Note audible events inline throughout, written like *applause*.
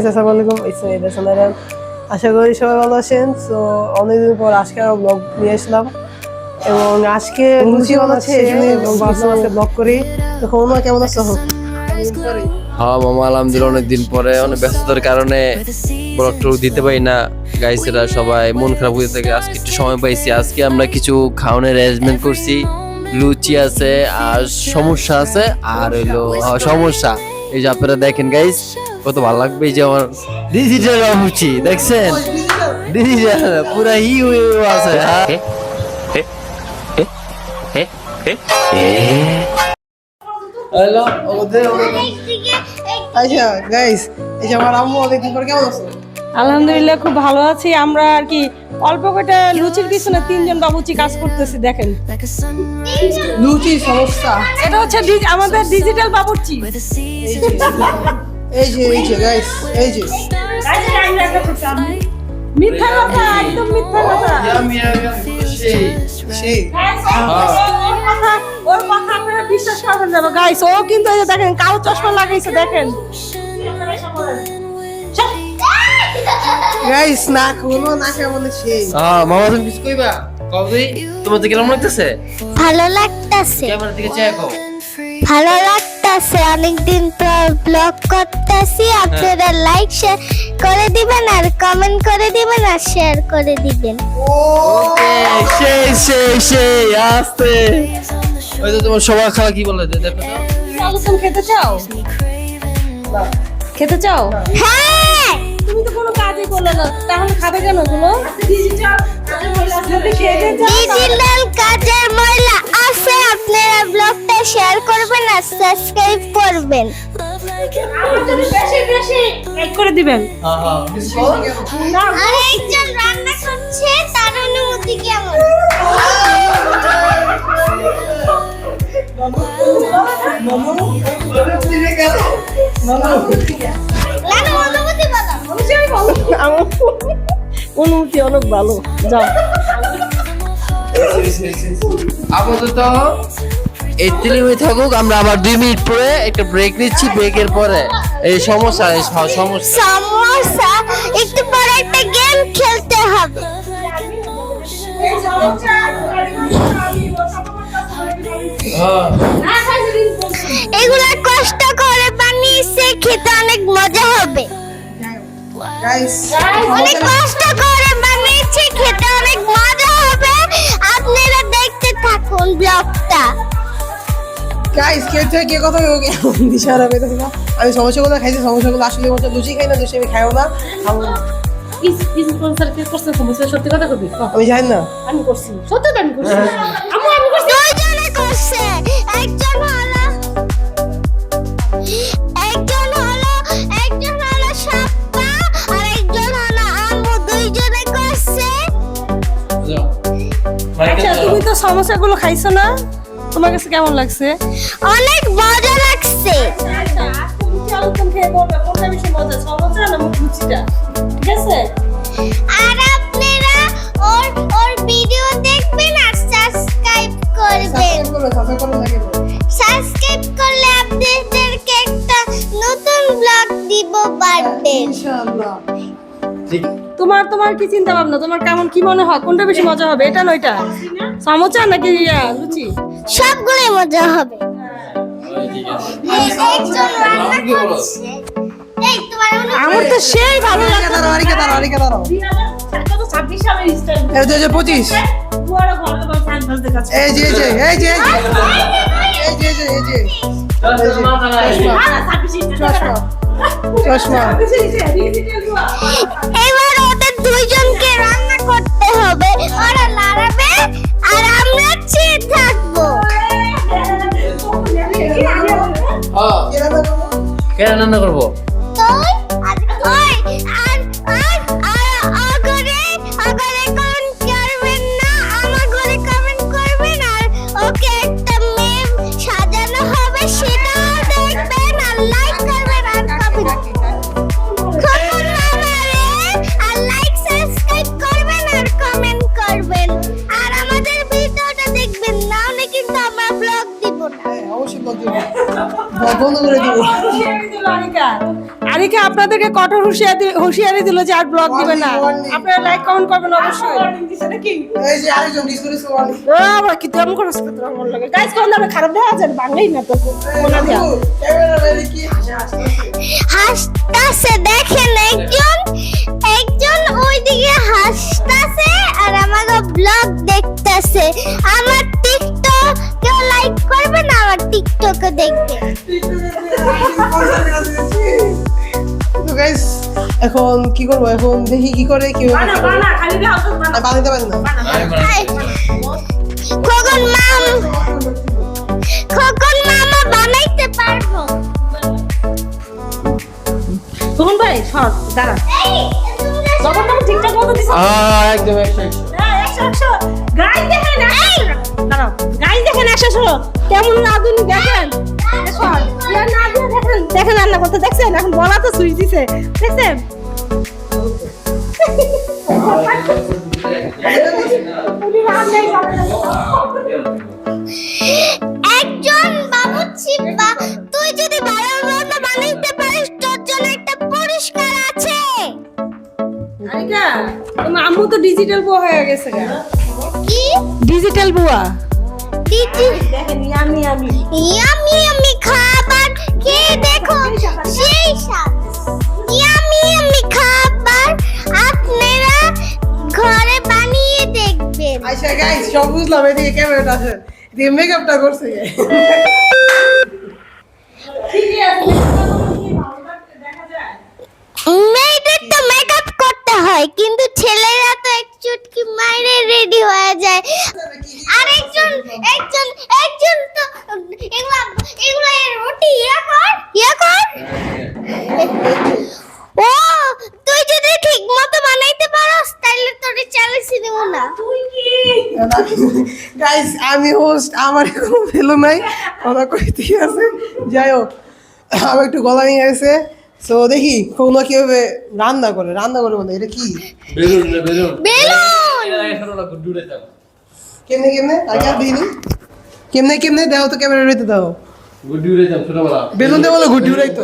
Guys আসসালামু আলাইকুম আরাম আশা করি সবাই ভালো আছেন। তো অনেকদিন পর আজকে আরও ব্লগ নিয়ে আসলাম। এবং আজকে লুচি বানাচ্ছে এই জন্য ভাবলাম আজকে ব্লগ করি। তো কোমা কেমন আছো? হ্যাঁ মামা আলহামদুলিল্লাহ অনেকদিন পরে অনেক ব্যস্ততার কারণে ব্লগটা দিতে পারি না। গাইসেরা সবাই মন খারাপ হয়ে থাকে। আজকে একটু সময় পাইছি। আজকে আমরা কিছু খাওয়ানোর অ্যারেঞ্জমেন্ট করছি। লুচি আছে আর সমস্যা আছে আর হইল হ্যাঁ, সমস্যা। এই যে আপনারা দেখেন গাইস কত ভালো লাগবে এই যে আমার ডিজিটাল লুচি দেখছেন ডিজিটাল পুরা ই হয়ে আছে হ্যাঁ হ্যালো ওদের আচ্ছা গাইস এই যে আমার আম্মু অনেকদিন পর কেমন আছো আলহামদুলিল্লাহ খুব ভালো আছি আমরা আর কি অল্প কটা লুচির পিছনে তিনজন বাবুচি কাজ করতেছি দেখেন লুচি সমস্যা এটা হচ্ছে আমাদের ডিজিটাল বাবুচি এই যে এই যে গাইস এই যে। মিথ্যা কথা একদম মিথ্যা কথা। সেই। ওর কথা ওর কথা আপনারা বিশ্বাস করবেন না গাইস ও কিন্তু এই যে দেখেন কালো চশমা লাগাইছে দেখেন। গাইস না কোনো না কেমন সেই। হ্যাঁ মামা তুমি কিছু কইবা? কবে তোমার তো কীরকম লাগতেছে? ভালো লাগতাছে। ক্যামেরা দিকে চেয়ে ভালো লাগতাছে। অনেকদিন পর ব্লগ করতেছি। আপনারা লাইক শেয়ার করে দিবেন আর কমেন্ট করে দিবেন আর শেয়ার করে দিবেন। সেই সেই সেই আস্তে। ওই তো তোমার সবার খাওয়া কি বলে? দেখো তো। আলুসম খেতে চাও? খেতে চাও? হ্যাঁ! তুমি তো কোনো কাজই করলে না। তাহলে খাবে কেনগুলো ডিজিটাল কাজের ময়লা। আছে আপনারা ব্লগটা শেয়ার করবেন আর সাবস্ক্রাইব করবেন। করে দিবেন। আর একজন রান্না করছে তার অনুমতি কেমন? নানু অনুমতি বলো অনুমতি অনেক ভালো। যাও। আপাতত এই তিলিমি থাকুক আমরা আবার দুই মিনিট পরে একটা ব্রেক নিচ্ছি ব্রেকের পরে এই সমস্যা এই সমস্যা সমস্যা একটু পরে একটা গেম খেলতে হবে। এগুলা কষ্ট করে বানিয়েছে খেতে অনেক মজা হবে গাইস অনেক কষ্ট করে বানিয়েছে খেতে অনেক মজা হবে আপনারা দেখতে থাকুন ব্লগটা। গাইস কে থেকে কে কথা কেউ কেমন দিশারা পেতেছি না আমি সমস্যাগুলো খাইছি সমস্যাগুলো আসলে মতো লুচি খাই না লুচি আমি খাইও না। খাব না। সত্যি কথা কবি? আমি জানি না। আমি করছি। সত্যি আমি করছি। আমি আমি করছি। একজন আচ্ছা তুমি তো সমস্যাগুলো খাইছো না? তোমার কাছে কেমন লাগছে? অনেক মজা লাগছে। আচ্ছা আর আপনারা ওর ওর ভিডিও দেখবেন আর সাবস্ক্রাইব করবেন। সাবস্ক্রাইব করলে আপনাদেরকে একটা নতুন ব্লগ দিব বার্থডে। ইনশাআল্লাহ। তোমার তোমার কি চিন্তা ভাবনা তোমার কেমন কি মনে হয়? কোনটা বেশি মজা হবে? এটা না ওইটা সমোসা নাকি ইয়া, লুচি? সবগুলোই মজা হবে। আমার তো সেই ভালো লাগে দাঁড়াও আরিকা দাঁড়াও আরিকা দাঁড়াও। ছাব্বিশ সালের স্টাইল। এই যে, এই যে পঁচিশ। এই যে এই যে এই যে এই যে। এই যে এই যে এই যে। চশমা। এবার ওদের দুইজনকে রান্না করতে হবে। ওরা লড়াবে আর আমরা চেয়ে থাকব। কেন রান্না করব? বন্ধ করে দিব। আর আপনাদেরকে কঠোর হুঁশিয়ারি হুঁশিয়ারি দিল যে আর ব্লগ দিবে না। আপনারা লাইক কমেন্ট করবেন অবশ্যই। এই যে আরেকজন ডিসকো ডিসকো ওয়ার্নিং ও আবার কি তেমন করে মন লাগে গাইস কোন দামে খারাপ দেখা যায় বাংলাই না তো কোনা দিয়া ক্যামেরা কি হাসে হাসে? হাসতাছে দেখেন একজন একজন ওইদিকে হাসতাছে আর আমাকে ব্লগ দেখতাছে। আমার টিকটক টিকটকে দেখবে। তো গাইস এখন কি করব? এখন দেখি কি করে কি তো বানাতে পারি না। খোকন মাম খোকন মামা বানাইতে পারব। তখন ভাই সর দাঁড়া। যখন তখন ঠিকঠাক মতো দিছ। একদম একশো একশো। একশো একশো। গাইস দেখেন দাঁড়াও দেখেন একশো কেমন আধুনিক দেখেন। দেখেন দেখেন রান্না করতে দেখছেন? এখন বলা তো সুইচ দিছে। দেখছেন। একজন বাবুর্চি তুই যদি ভালো মতো বানাইতে পারিস তোর জন্য একটা পুরস্কার আছে। আরিকা তোমার আম্মু তো ডিজিটাল বুয়া হয়ে গেছে কি? ডিজিটাল বুয়া দিদি ইয়ামি ইয়ামি। ইয়ামি খাবার কে দেখো সেই স্বাদ। ইয়ামি ইয়ামি খাবার আপনারা ঘরে বানিয়ে দেখবেন। আচ্ছা গাইস সব বুঝলাম এদিকে ক্যামেরাটা আছে এদিকে মেকআপটা করছে কে? ঠিকই আছে মেয়েদের তো মেকআপ করতে হয় কিন্তু ছেলেরা তো চুটকি মাইরে রেডি হয়ে যায়। আর একজন একজন একজন তো এগুলা এগুলা রুটি, ইয়া কর ইয়া কর। ও, তুই যদি ঠিক মতো বানাইতে পারোস তাহলে তোরে চ্যালেঞ্জ দেব না। গাইস আমি হোস্ট আমার কোনো ভ্যালু নাই। কথা কইতে আছে। যাই হোক, আমার একটু গলা নিয়ে গেছে। তো দেখি কোনো কীভাবে রান্না করে রান্না করে বলে এটা কি বেলুন না, বেলুন। বেলুন। কেমনে কেমনে আগে আর দিইনি কেমনে কেমনে দাও তো ক্যামেরা রইতে দাও গুড্ডি যাও, ছোটবেলা। বেলুন দেবো গুড্ডি ঘুটি উড়াই তো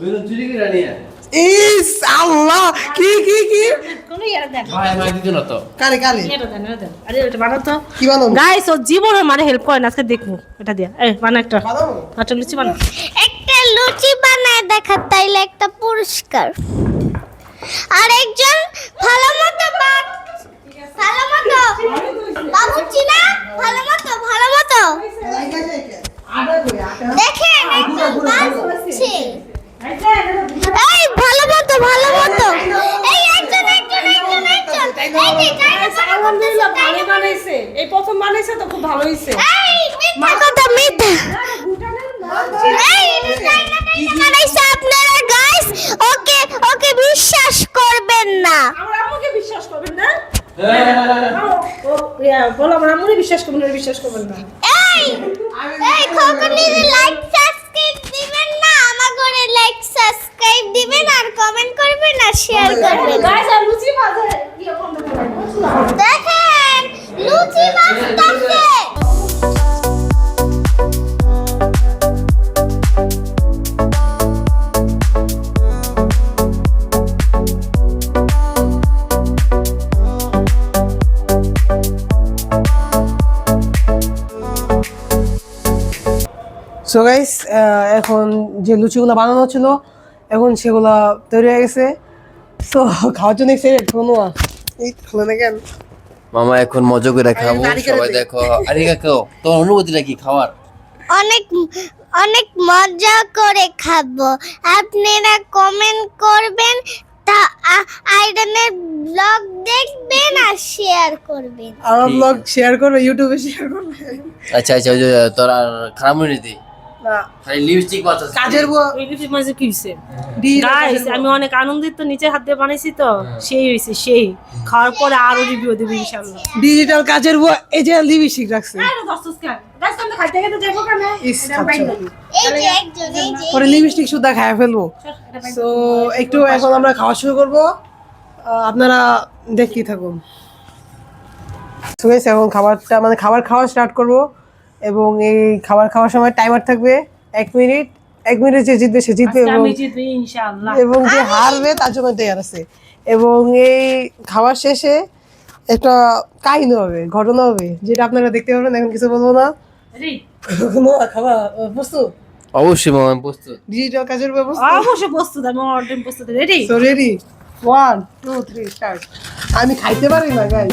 বেলুন চুরি করে নিয়ে। ইস আল্লাহ কি কি কি? কোন ইয়ার দেন। ভাই, ভাই দিত তো। কারে কারে? এটা দেন এটা দেন। আরে এটা বানাও তো। কি গাইস ও জীবনে মানে হেল্প করে না আজকে দেখব। এটা দিয়া। এই বানা একটা। বানাবো? একটা লুচি বানা একটা লুচি বানায় দেখা তাইলে একটা পুরস্কার। আর একজন ভালো মতো ভালো মতো। বাবুর্চি না? ভালো মতো ভালো মতো। দেখেন একজন বাজছে এই ভালো মতো ভালো মতো। এই একজন একজন একজন একজন। এই যে চাইনা চাইনা আলহামদুলিল্লাহ ভালো বানাইছে। এই প্রথম বানাইছে তো খুব ভালো হইছে। এই মিথ্যা কথা মিথ্যা। এই এটা চাইনা চাইনা বানাইছে আপনারা গাইস ওকে ওকে বিশ্বাস করবেন না। আমার আম্মুকে বিশ্বাস করবেন না? ও ইয়া বলো আমার বিশ্বাস করবেন না বিশ্বাস করবেন না। এই এই খোকনি লাইক সাবস্ক্রাইব দিবেন না আমার ঘরে লাইক সাবস্ক্রাইব দিবেন আর কমেন্ট করবেন আর শেয়ার করবেন। গাইস আর লুচি বাজে ইয়ে বন্ধ দেখেন লুচি বানাচ্ছে সো গাইস এখন যে লুচিগুলো বানানো ছিল এখন সেগুলো তৈরি হয়ে গেছে। সো খাওয়ার জন্য এক্সাইটেড কোনো এই হলো না কেন? মামা এখন মজা করে খাব। সবাই দেখো। আরে কাকু তোমার অনুভূতিটা কি খাওয়ার? অনেক অনেক মজা করে খাব। আপনারা কমেন্ট করবেন তা আইডনের ব্লগ দেখবেন আর শেয়ার করবেন। আমার ব্লগ শেয়ার করবে ইউটিউবে শেয়ার করবে। আচ্ছা আচ্ছা তোর আর খারাপ মনে খালি লিপস্টিক কাজের বুয়া ওই মাঝে কি হইছে? গাইস আমি অনেক আনন্দিত নিচে হাত দিয়ে বানাইছি তো। সেই হইছে সেই। খাওয়ার পরে আরও রিভিউ দেবো ইনশাআল্লাহ। ডিজিটাল কাজের বুয়া এই যে লিপস্টিক রাখছে। আরে পরে লিপস্টিক খায় ফেলব। তো একটু এখন আমরা খাওয়া শুরু করব। আপনারা দেখতেই থাকুন। তো এখন খাবারটা মানে খাবার খাওয়া স্টার্ট করব। এবং এই খাবার খাওয়ার সময় টাইমার থাকবে এক মিনিট এক মিনিটে যে জিতবে সে জিতবে এবং আমি জিতবো ইনশাআল্লাহ এবং যে হারবে তার জন্য দেয়ার আছে এবং এই খাবার শেষে একটা কাহিনী হবে ঘটনা হবে যেটা আপনারা দেখতে পাবেন এখন কিছু বলব না প্রস্তুত অবশ্যই মামা প্রস্তুত ডিজিটাল কাজের ব্যবস্থা অবশ্যই প্রস্তুত আমি অলরেডি প্রস্তুত ready so ready one two three start আমি খাইতে পারি না গাই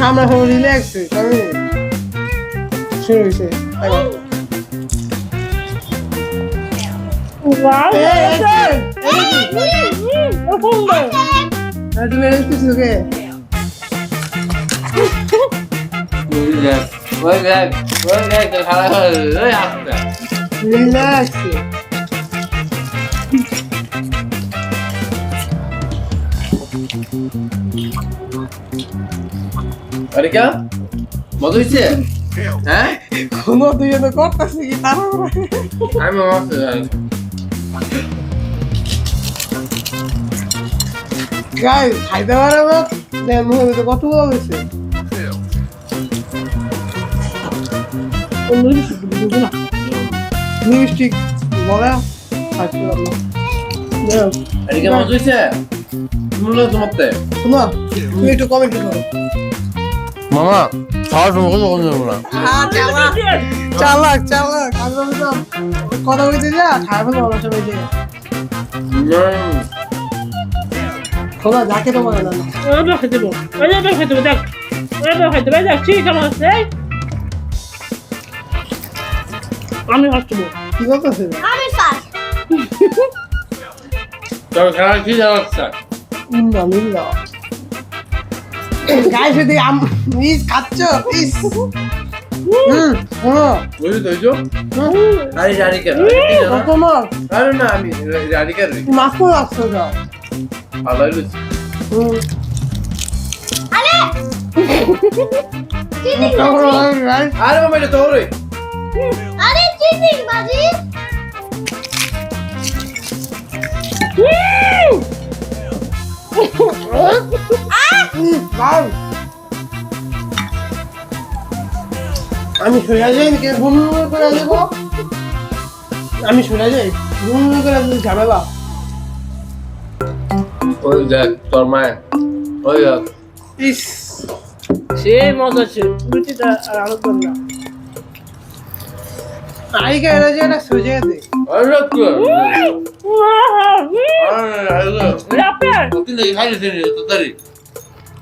আমরা সব রিল্যাক্স আমি শুরু হয়েছে। এবার। ওয়াও এই, এই, এই, এই, সুন্দর আর তুমি রেস্ট কিছু কে রিল্যাক্স আরিকা মজা হয়েছে হ্যাঁ? কোনো দুজনে করতেছে কি তারপরে আমি মামা গাই খাইতে পারে না? দেন মুখে তো কত হয়েছে? বলে? খাইতে হোক, আরিকা মজা হয়েছে মূল্য তোমারতে? শোনো তুমি একটু কমেন্ট করো মামা খাওয়ার সময় কোনো কথা বলব না চালাক চালাক চালাক আমি বললাম কথা বলতে যা খাই ফেলো আমার সবাই যে খোলা যাকে তো বলে না। এবার খেতে দেবো এবার খেতে দেবো দেখ খেতে দেবো দেখ ঠিক আছে? আমি হাসবো কি করতেছে আমি তোর কি ইন্দা গাইস যদি আম প্লিজ খাচ্ছ? প্লিজ হুম শোনো। বুঝলি তো এইজো আরে আরিকা তোমার আরে না আমি আরিকা রে। করে রাখছো যাও। ভালো হইল হুম। আরে! চিটিং আরে মামা এটা তোর রে। আরে চিটিং বাজি। বাউ আমি শুনে যাই নাকি ঘুম করে দেবো? আমি শুনে যাই ঘুম করে দিলে ঝামেলা ওই দেখ তোর মায়ের। ওই দেখ। ইস। সে মজা আছে রুটিটা আর আলু করলাম আইকে এরা যে এটা সোজে দে। আরে লোক আরে লোক রাপের তুই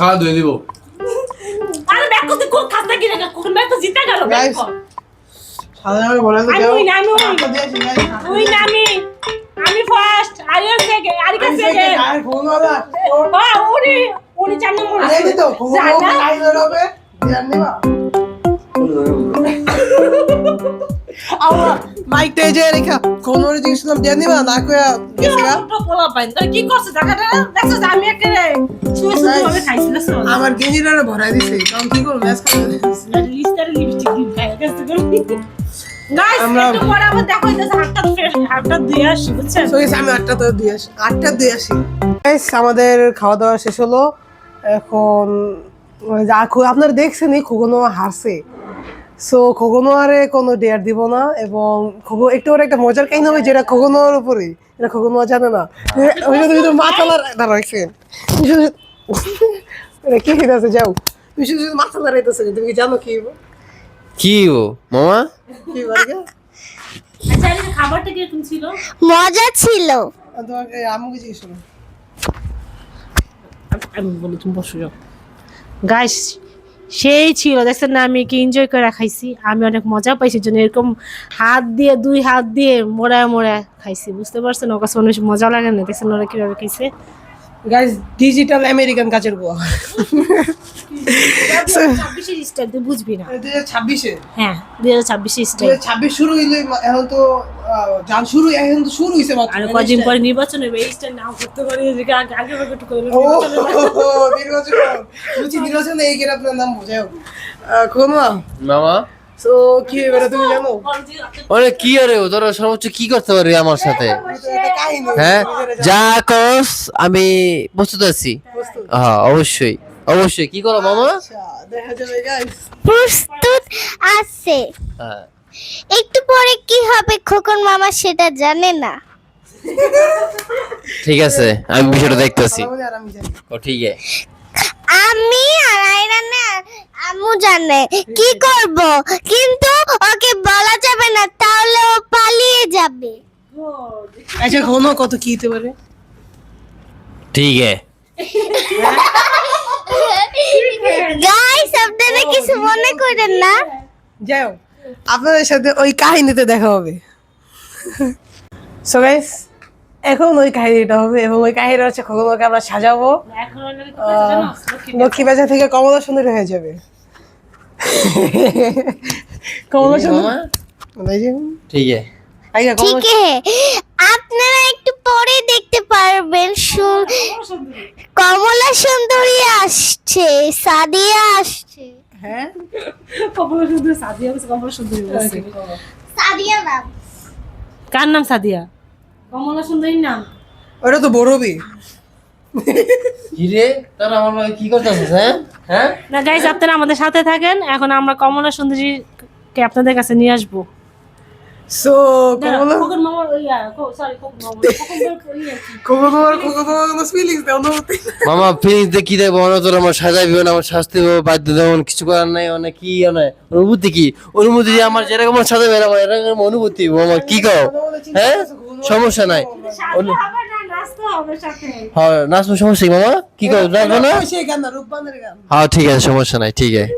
খাওয়া ধুয়ে দিব আরে ব্যাক করতে কোন খাস্তা কিনে গেল কোন ব্যাক তো জিতে গেল সাদা জামা বলে তো কেউ আমি win। আচ্ছা, দিয়েছি, guys। ওই না আমি ফার্স্ট থেকে আরিকা আমি থেকে second, আর ফোন ওলা। হ্যাঁ উনি উনি চার নম্বর আরে তো, ফোন জানা? ওলা লাইন হবে। ধ্যান নিবা। মাইকটা এই যে রেখা ফোন নিবা না পোলা পাইন কি আমি একেবারে শুয়ে শুয়ে ভাবে খাইছি দেখছ? আমার গেঞ্জিটা ভরাই দিছে। কারণ কি করব? ম্যাচ খেলতে লিস্টার লিপস্টিক দিন খাই গেছে গাইস আমরা- একটু পরে আবার দেখো যে হাতটা ফ্রেশ হাতটা ধুয়ে আসি বুঝছেন? তো গেছে আমি আটটা তো দিয়ে আসি। দিয়ে আমাদের খাওয়া দাওয়া শেষ হলো। এখন আপনারা দেখছেন এই খুকনো হারছে। সো খোকনো আরে কোনো ডেয়ার দিব না এবং খোকো একটু ওর একটা মজার কাহিনী হবে যেটা খোকনোর উপরে এটা খোকনো জানে না। *laughs* ওই জন্য শুধু মাথা দাঁড়া রাখছেন এটা কি হইতেছে যাও। তুমি শুধু শুধু মাথা দাঁড়াইতেছে তুমি কি জানো কি? কি ও মামা? কি বার্গা আচ্ছা খাবারটা কীরকম ছিল? মজা ছিল। তোমাকে আমুকে জিজ্ঞেস করো আমি বলি তুমি বসো যাও। গাইস সেই ছিল, দেখছেন না, আমি কি এনজয় করে খাইছি। আমি অনেক মজা পাইছি জন্য এরকম হাত দিয়ে, দুই হাত দিয়ে মোড়ায় মোড়ায় খাইছি, বুঝতে পারছেন? ওর অনেক মজা লাগে না, দেখছেন ওরা কীভাবে খাইছে? গাইস ডিজিটাল আমেরিকান কাজের গোয়া ছাব্বিশের তুই বুঝবি না। দুই হাজার ছাব্বিশে? হ্যাঁ দুই হাজার ছাব্বিশের দুই স্টাইল ছাব্বিশ শুরু হইলে এখন তো যান শুরু এখন তো শুরু হয়েছে মাত্র। আর কদিন পরে নির্বাচন হবে এই স্টাইল নাও করতে পারি এদিকে আগে আগে একটু করে ও নির্বাচন হবে। নির্বাচন। এই আপনার নাম মামা? কি এবারে তুমি জানো? অরে কি আরে ও তোরা সর্বোচ্চ কি করতে পারবি আমার সাথে? হ্যাঁ? যা আমি প্রস্তুত আছি। হ্যাঁ অবশ্যই। অবশ্যই। কি করো মামা? আচ্ছা দেখা যাবে গাইস প্রস্তুত আছে। হ্যাঁ। একটু পরে কি হবে খোকন মামা সেটা জানে না। ঠিক আছে আমি বিষয়টা দেখতেছি। ও ঠিক আছে আমি আর আয়রা না আম্মু জানে। কি করব? কিন্তু ওকে বলা যাবে না তাহলে ও পালিয়ে যাবে। আচ্ছা কোনো কত কি হতে পারে? ঠিক আছে। গাইস আপনারা কিছু মনে করেন না? যাও আপনাদের সাথে ওই কাহিনীতে দেখা হবে। সো গাইস এখন ওই কাহিনীটা হবে এবং ওই কাহিনীটা হচ্ছে খগনকে আমরা সাজাবো? লক্ষ্মী বাজার থেকে কমলা সুন্দরী হয়ে যাবে। কমলা সুন্দরী ঠিক আছে। ঠিক আপনারা একটু পরে দেখতে পারবেন সু- কমলা সুন্দরী আসছে সাদিয়া আসছে। হ্যাঁ? কমলা সুন্দরী সাদিয়া কমলা সুন্দরী সাদিয়া নাম কার নাম সাদিয়া? কমলা সুন্দরীর নাম? ওটা তো বড়বি কি রে তারা আমার লগে কি করতেছিস হ্যাঁ? হ্যাঁ? না গাইস আপনারা আমাদের সাথে থাকেন। এখন আমরা কমলা সুন্দরীকে আপনাদের কাছে নিয়ে আসব। সো কমলা মামা ইয়া সরি মামা কি। কোনো ফিলিংস দেও অনুভূতি মামা ফিলিংস কি দেবো তোর আমার সাজাইবি না আমার শাস্তি দেবো বাধ্য দেবো কিছু করার নাই অনেক কি অনেক অনুভূতি কি? অনুভূতি আমার যেরকম সাজাবে আমার এরকম অনুভূতি আমার কি কও? হ্যাঁ? সমস্যা নাই। হ্যাঁ নাচবো সমস্যা মামা? কি কর নাচবো না? হ্যাঁ ঠিক আছে সমস্যা নাই ঠিক আছে।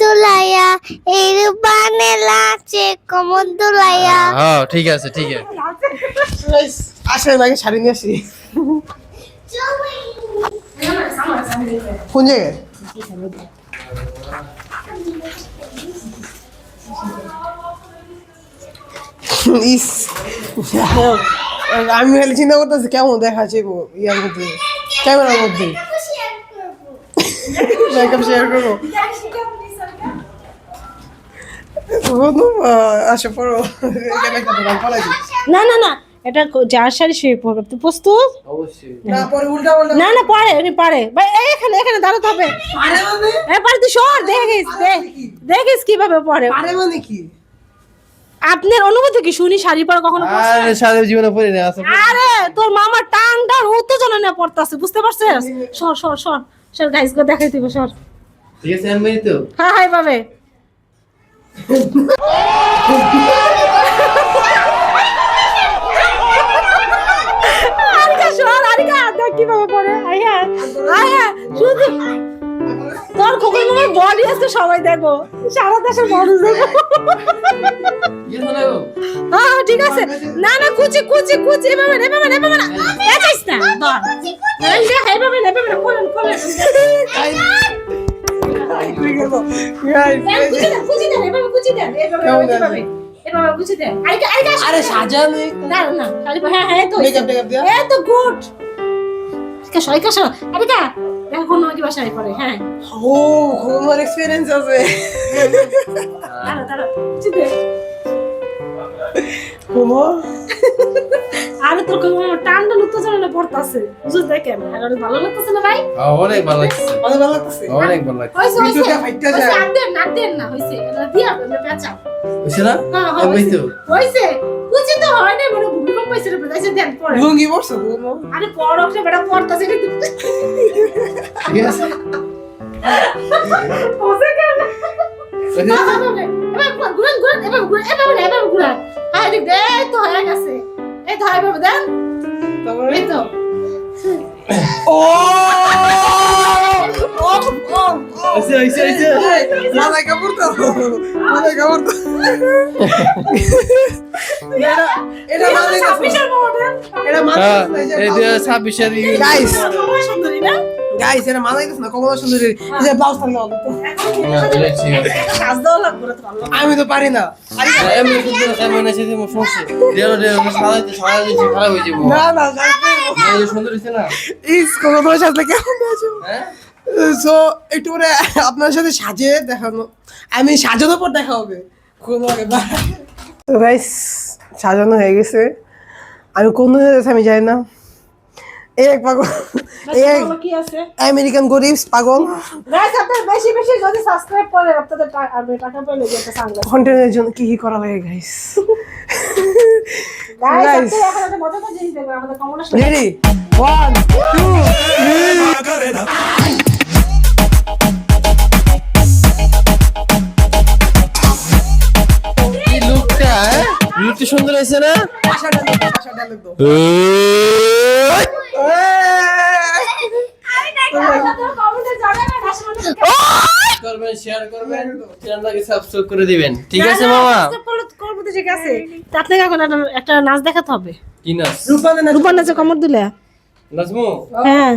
দুলাইয়া। হ্যাঁ ঠিক আছে ঠিক আছে। আসেন আগে শাড়ি নিয়ে আসি। কোন জায়গায়? ইস। আমি খালি চিন্তা করতেছি কেমন দেখাচ্ছে গো ইয়ার মধ্যে? ক্যামেরার মধ্যে। মেকআপ শেয়ার করব। পড়ো। না না না। এটা যার শাড়ি সে পরবে। তুই প্রস্তুত? না না পারে উনি পারে। ভাই এখানে এখানে দাঁড়াতে হবে। পারে মানে? পারে তুই সর দেখিস দে- দেখিস কীভাবে পরে। পারে মানে কি? আপনার অনুভূতি কি? শুনি শাড়ি পরে কখনো? আরে সারা জীবনে পড়ি না আছে আরে তোর মামার টাংটার উত্তেজনা নিয়ে পড়তেছে বুঝতে পারছিস? সর সর সর। সর গাইস গো দেখাই দিব সর। ঠিক আছে আমি তো। হ্যাঁ হাই পাবে আরিকা সর আরিকা দেখ কীভাবে পড়ে আইয়া আইয়া শুধু তোর খোকন মামার বডি আছে সবাই দেখো সারা দেশের মানুষ দেখো হ্যাঁ হ্যাঁ, ঠিক আছে না না কুচি কুচি কুচি এভাবে না, এভাবে না, এভাবে না একাইস না ধর এভাবে না, এভাবে না, খোলেন। আরে সাজানো না, না, হ্যাঁ, হ্যাঁ, এই তো, Makeup টেকআপ দেয়া? দেখো কোন মাকে বাসায় পড়ে, হ্যাঁ। ও আমার এক্সপেরিয়েন্স আছে। দাঁড়াও, দাঁড়াও, কুচি দে। কোমর আরে তোর কোনো টান টান উত্তেজনা পড়তাছে। বুঝছ দেখেন আর অনেক ভালো লাগতেছে না ভাই? হ্যাঁ, অনেক ভালো লাগছে অনেক ভালো লাগতেছে? অনেক ভালো লাগছে হইছে হইছে ফাইটটা যায়। হইছে দেন না দেন না হইছে দিয়া আপনি পেঁচা। বুঝছে না? হ্যাঁ হইছে হইছে বুঝছি তো হয় না মানে ভূমিকম্প হইছে রে পেঁচা দেন পরে। লুঙ্গি বলো আরে পড় ওকে বেটা পড়তাছে রে ঠিক আছে কেন? এবার ঘুরান ঘুরান এবার ঘুরান এবার ঘুরান এবার ঘুরান। হ্যাঁ দেখ দে তো হয়ে গেছে। এই তো হয় বাবা দেন। তারপরে? এই তো। ও! ছাব্বিশের গাইস সুন্দরী না গাইস এটা মাথায় না কমলা সুন্দরী যে ব্লাউজ থাকলে আমি তো পারি না না না সুন্দর না ইস কোনো তোমার কেমন আছো হ্যাঁ সো একটু করে আপনার সাথে সাজিয়ে দেখানো আমি সাজানোর পর দেখা হবে। কোনো তো গাইস সাজানো হয়ে গেছে। আমি কোন দিনে আমি জানি না। এই এক পাগল। এই এক আছে? আমেরিকান গরিব পাগল। গাইস আপনার বেশি বেশি যদি সাবস্ক্রাইব করেন আপনাদের টাকা পেলে যে একটা কন্টেন্টের জন্য কি কি করা লাগে গাইস গাইস Guys. *laughs* আপনারা এখন একটা জিনিস দেখবেন আমাদের কমলা রেডি ওয়ান টু এই লুকটা হ্যাঁ? সুন্দর হয়েছে না? আশা ডালে আশা ডালে তো কমেন্টে জানাবেন আসলে করবেন শেয়ার করবেন চ্যানেলটাকে সাবস্ক্রাইব করে দিবেন ঠিক আছে মামা করব তো ঠিক আছে আপনাকে এখন একটা- একটা নাচ দেখাতে হবে। কি নাচ? রূপার নাচে কমর দিলে নাচমু হ্যাঁ।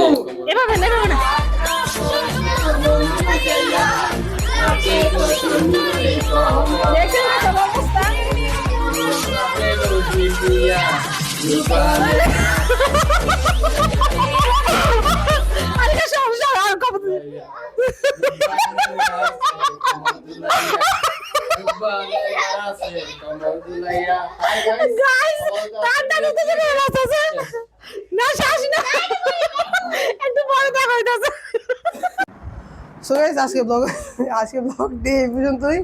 করব। এভাবে না, এভাবে না। দেখছেন না সব অবস্থা? আরে সমস্যা, আর কমর দিলে। Guys, টানটানি তো চলে যাচ্ছে। না, শ্বাস না। একটু পরে দেখা হইতাছে। সো গাইস আজকে ব্লগ আজকে ব্লগ দিয়ে এই পর্যন্তই।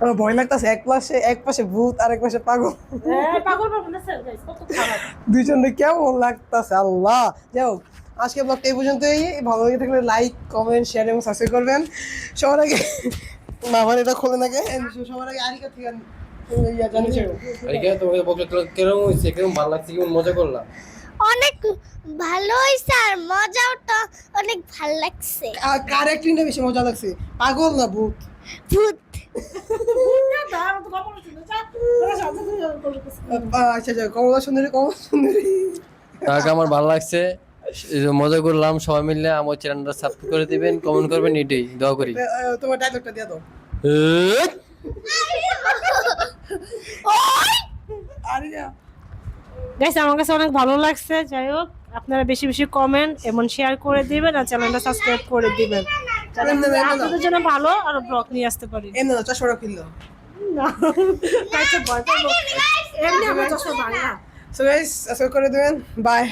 আমার ভয় লাগতেছে এক পাশে এক পাশে ভূত আর এক পাশে পাগল। এই, পাগল পাগল না, স্যার, guys, কত খারাপ। দুইজনে কেমন লাগতেছে আল্লাহ। যাই হোক আজকে ব্লগটা এই পর্যন্তই। ভালো লাগে থাকলে লাইক কমেন্ট শেয়ার এবং সাবস্ক্রাইব করবেন। সবার আগে মামার এটা খোলে নাকি সবার আগে আরিকা থেকে ইয়া চাইব। তোমাকে বকলে কেরম হয়েছে কেরম ভালো লাগছে কেমন মজা করলাম অনেক ভালো হয়েছে আর মজাও তো অনেক ভালো লাগছে। কার অ্যাক্টিংটা বেশি মজা লাগছে? পাগল না ভূত? ভূত। কমল আচ্ছা আচ্ছা সুন্দরী কমলা সুন্দরী। তাকে আমার ভালো লাগছে। মজা করলাম সবাই মিলে আমার চ্যানেলটা সাবস্ক্রাইব করে দিবেন কমেন্ট করবেন এটাই দোয়া করি। তোমার ডায়লগটা দিয়ে দাও। আরে যা গাইস আমার কাছে অনেক ভালো লাগছে যাই হোক আপনারা বেশি বেশি কমেন্ট এবং শেয়ার করে দিবেন আর চ্যানেলটা সাবস্ক্রাইব করে দিবেন। আপনাদের জন্য ভালো আর ব্লগ নিয়ে আসতে পারি। এমনি না চশমা টাকা কিনলো পাবো। এমনি আমার চশমা ভাঙা সো গাইস আজকে করে দেবেন। বাই